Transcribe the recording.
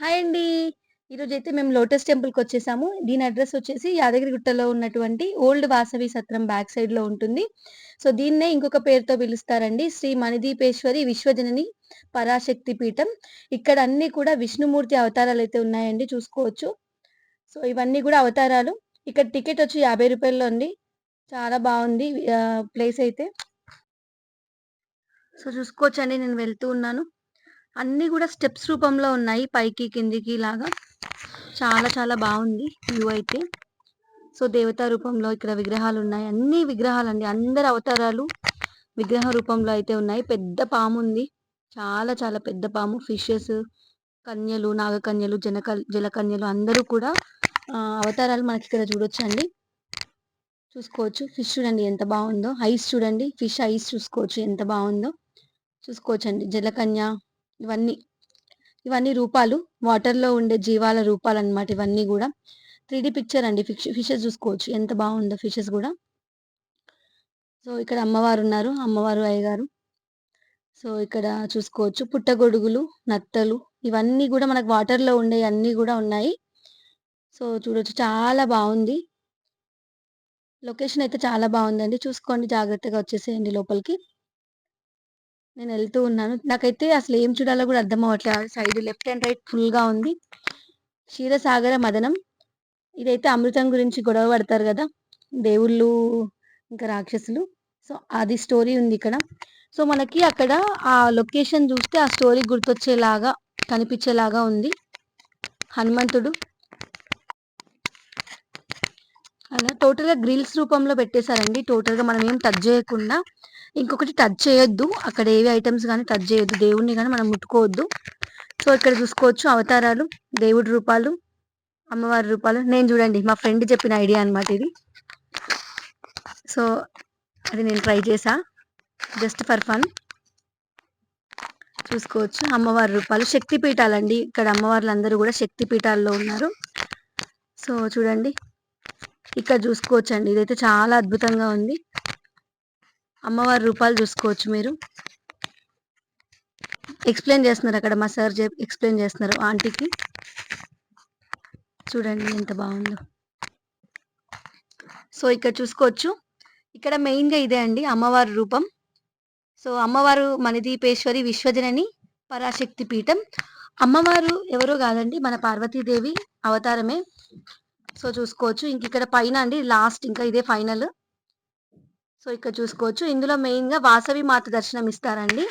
Hi అండి. ఈరోజైతే మేము లోటస్ టెంపుల్కి వచ్చేసాము దీని అడ్రస్ వచ్చేసి యాదగిరిగుట్టలో ఉన్నటువంటి ఓల్డ్ వాసవి సత్రం బ్యాక్ సైడ్‌లో ఉంటుంది. సో, దీన్నే ఇంకొక పేరుతో పిలుస్తారండి. శ్రీ మణిదీపేశ్వరి విశ్వజనని పరాశక్తి పీఠం. ఇక్కడ అన్ని కూడా విష్ణుమూర్తి అవతారాలు అయితే ఉన్నాయండి చూసుకోవచ్చు. సో, ఇవన్నీ కూడా అవతారాలు. ఇక్కడ టికెట్ వచ్చి యాభై రూపాయల్లో అండి. చాలా బాగుంది ప్లేస్ అయితే. సో, చూసుకోవచ్చండి నేను వెళ్తూ ఉన్నాను. అన్నీ కూడా స్టెప్స్ రూపంలో ఉన్నాయి. పైకి, కిందికి లాగా. చాలా చాలా బాగుంది వ్యూ అయితే. సో, దేవతా రూపంలో ఇక్కడ విగ్రహాలు ఉన్నాయి అన్ని విగ్రహాలు అండి అందరి అవతారాలు విగ్రహ రూపంలో అయితే ఉన్నాయి. పెద్ద పాము ఉంది చాలా చాలా పెద్ద పాము. ఫిషెస్, కన్యలు, నాగకన్యలు, జనక జలకన్యలు అందరూ కూడా అవతారాలు మనకి ఇక్కడ చూడొచ్చండి. చూసుకోవచ్చు. ఫిష్ చూడండి ఎంత బాగుందో ఐస్ చూడండి. ఫిష్ ఐస్ చూసుకోవచ్చు ఎంత బాగుందో చూసుకోవచ్చండి. జలకన్య ఇవన్నీ. ఇవన్నీ రూపాలు. వాటర్‌లో ఉండే జీవాల రూపాలు అనమాట ఇవన్నీ కూడా త్రీ డి పిక్చర్ అండి. ఫిష్ ఫిషెస్ చూసుకోవచ్చు. ఎంత బాగుందో ఫిషెస్ కూడా సో, ఇక్కడ అమ్మవారు ఉన్నారు అమ్మవారు, అయ్యగారు. సో, ఇక్కడ చూసుకోవచ్చు. పుట్టగొడుగులు, నత్తలు ఇవన్నీ కూడా మనకు వాటర్‌లో ఉండేయన్నీ కూడా ఉన్నాయి. సో, చూడొచ్చు చాలా బాగుంది లొకేషన్ అయితే చాలా బాగుందండి చూసుకోండి జాగ్రత్తగా వచ్చేసేయండి లోపలికి. నేను వెళ్తూ ఉన్నాను. నాకైతే అసలు ఏం చూడాలో కూడా అర్థం అవ్వట్లేదు సైడ్ లెఫ్ట్ అండ్ రైట్ ఫుల్‌గా ఉంది. క్షీరసాగర మదనం. ఇదైతే అమృతం గురించి గొడవ పడతారు కదా దేవుళ్ళు ఇంకా రాక్షసులు. సో, అది స్టోరీ ఉంది ఇక్కడ. సో, మనకి అక్కడ ఆ లొకేషన్ చూస్తే ఆ స్టోరీ గుర్తొచ్చేలాగా, కనిపించేలాగా ఉంది. హనుమంతుడు. అలా టోటల్‌గా గ్రిల్స్ రూపంలో పెట్టేశారండి టోటల్‌గా మనం ఏం టచ్ చేయకుండా. ఇంకొకటి టచ్ చేయొద్దు. అక్కడ ఏవి ఐటమ్స్ కానీ టచ్ చేయొద్దు. దేవుడిని కానీ మనం ముట్టుకోవద్దు. సో, ఇక్కడ చూసుకోవచ్చు అవతారాలు, దేవుడి రూపాలు, అమ్మవారి రూపాలు. నేను చూడండి మా ఫ్రెండ్ చెప్పిన ఐడియా అనమాట ఇది. సో, అది నేను ట్రై చేసా జస్ట్ ఫర్ ఫన్. చూసుకోవచ్చు. అమ్మవారి రూపాలు. శక్తి పీఠాలండి. ఇక్కడ అమ్మవార్లందరూ కూడా శక్తి పీఠాల్లో ఉన్నారు. సో, చూడండి. ఇక్కడ చూసుకోవచ్చండి. ఇదైతే చాలా అద్భుతంగా ఉంది. అమ్మవారి రూపాలు చూసుకోవచ్చు మీరు. ఎక్స్‌ప్లెయిన్ చేస్తున్నారు అక్కడ మా సార్ ఎక్స్‌ప్లెయిన్ చేస్తున్నారు ఆంటీకి. చూడండి ఎంత బాగుందో సో, ఇక్కడ చూసుకోవచ్చు. ఇక్కడ మెయిన్‌గా ఇదే అండి అమ్మవారి రూపం. సో, అమ్మవారు మణిదీపేశ్వరి విశ్వజనని పరాశక్తి పీఠం. అమ్మవారు ఎవరో కాదండి మన పార్వతీదేవి అవతారమే. సో, చూసుకోవచ్చు. ఇంక ఇక్కడ పైన అండి లాస్ట్ ఇంకా ఇదే ఫైనల్. సో, ఇక్కడ చూసుకోవచ్చు. ఇందులో మెయిన్‌గా వాసవి మాత దర్శనం ఇస్తారండి.